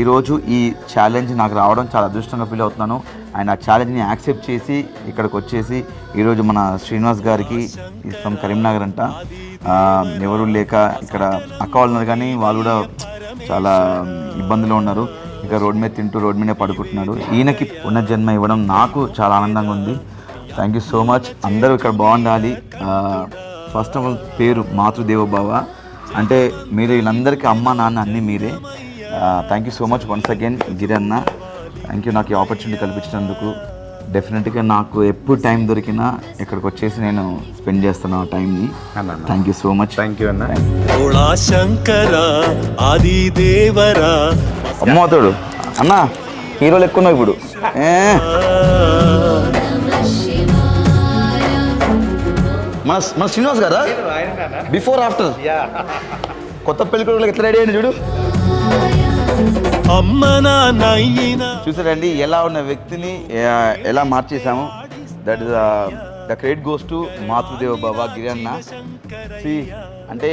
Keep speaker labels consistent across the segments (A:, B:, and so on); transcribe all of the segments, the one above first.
A: ఈరోజు ఈ ఛాలెంజ్ నాకు రావడం చాలా అదృష్టంగా ఫీల్ అవుతున్నాను. ఆయన ఆ ఛాలెంజ్ని యాక్సెప్ట్ చేసి ఇక్కడికి వచ్చేసి ఈరోజు మన శ్రీనివాస్ గారికి ఇస్తాం కరీంనగర్ అంట ఎవరు లేక ఇక్కడ అక్క వాళ్ళు ఉన్నారు కానీ వాళ్ళు కూడా చాలా ఇబ్బందులు ఉన్నారు. ఇక రోడ్ మీద తింటూ రోడ్ మీదే పడుకుంటున్నాడు. ఈయనకి పునర్జన్మ ఇవ్వడం నాకు చాలా ఆనందంగా ఉంది. థ్యాంక్ యూ సో మచ్ అందరూ ఇక్కడ బాగుండాలి. ఫస్ట్ ఆఫ్ ఆల్ పేరు మాతృదేవోభావ అంటే మీరు వీళ్ళందరికీ అమ్మ నాన్న అన్నీ మీరే. Thank you so much once again గిరన్న thank you నాకు ఈ ఆపర్చునిటీ కల్పించినందుకు. డెఫినెట్గా నాకు ఎప్పుడు టైం దొరికినా ఇక్కడికి వచ్చేసి నేను స్పెండ్ చేస్తాను ఆ టైంని thank you so much
B: thank you అన్న.
C: ఆది దేవరా
A: అమ్మవుతాడు అన్న హీరోలు ఎక్కువ ఉన్నావు ఇప్పుడు. మన మన శ్రీనివాస్ గారా? బిఫోర్ ఆఫ్టర్ కొత్త పెళ్ళి కొడుకులకు ఎట్లా రెడీ అయ్యింది చూడు. చూసారండి ఎలా ఉన్న వ్యక్తిని ఎలా మార్చేసాము that is the credit goes to మాతృదేవ బాబా గిరన్న సి అంటే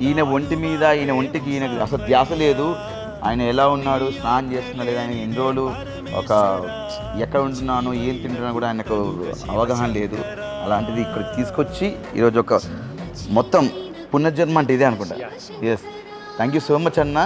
A: ఈయన ఒంటి మీద ఈయన ఒంటికి ఈయన అసలు ధ్యాస లేదు. ఆయన ఎలా ఉన్నాడు స్నానం చేస్తున్నాడు లేదా ఆయన ఎన్ని రోజులు ఒక ఎక్కడ ఉంటున్నాను ఏం తింటున్నాను కూడా ఆయనకు అవగాహన లేదు. అలాంటిది ఇక్కడ తీసుకొచ్చి ఈరోజు ఒక మొత్తం పునర్జన్మ అంటే ఇదే అనుకుంటా. Yes thank you so much అన్న